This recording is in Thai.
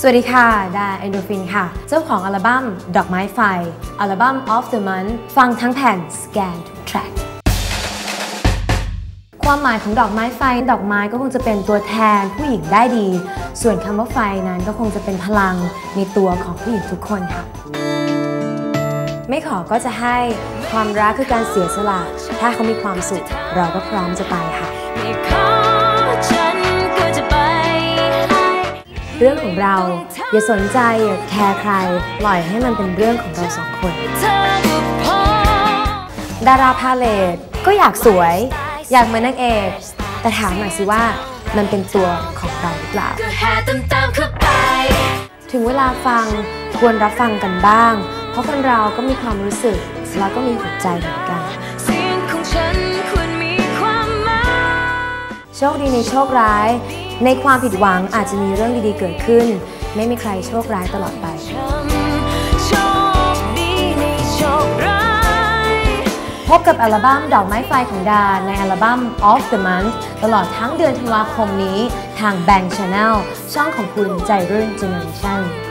สวัสดีค่ะ ดาเอนโดฟินค่ะ เจ้าของอัลบั้ม ดอกไม้ไฟ อัลบั้ม Of the Month ฟังทั้งแผ่นสแกนทุกแทร็กความหมายของดอกไม้ไฟ ดอกไม้ก็คงจะเป็นตัวแทนผู้หญิงได้ดี ส่วนคำว่าไฟนั้นก็คงจะเป็นพลังในตัวของผู้หญิงทุกคนค่ะ ไม่ขอก็จะให้ความรักคือการเสียสละ ถ้าเขามีความสุขเราก็พร้อมจะไปค่ะ เรื่องของเรา อย่าสนใจอย่าแคร์ใคร ปล่อยให้มันเป็นเรื่องของเราสองคนเธอก็พอดาราพาเลตก็อยากสวย อยากเหมือนนางเอก แต่ถามหน่อยสิว่ามันเป็นตัวของเราหรือเปล่าก็แค่ตามตามๆเข้าไปถึงเวลาฟังควรรับฟังกันบ้าง เพราะคนเราก็มีความรู้สึก แล้วก็มีหัวใจเหมือนกันเสียงของฉันควรมีความหมายโชคดีในโชคร้าย ในความผิดหวังอาจจะมีเรื่องดีๆเกิดขึ้น ไม่มีใครโชคร้ายตลอดไปพบกับอัลบั้มดอกไม้ไฟของดา ในอัลบั้ม Off the Month ตลอดทั้งเดือนธันวาคมนี้ ทาง Bang Channel ช่องของคุณใจรื่น Generation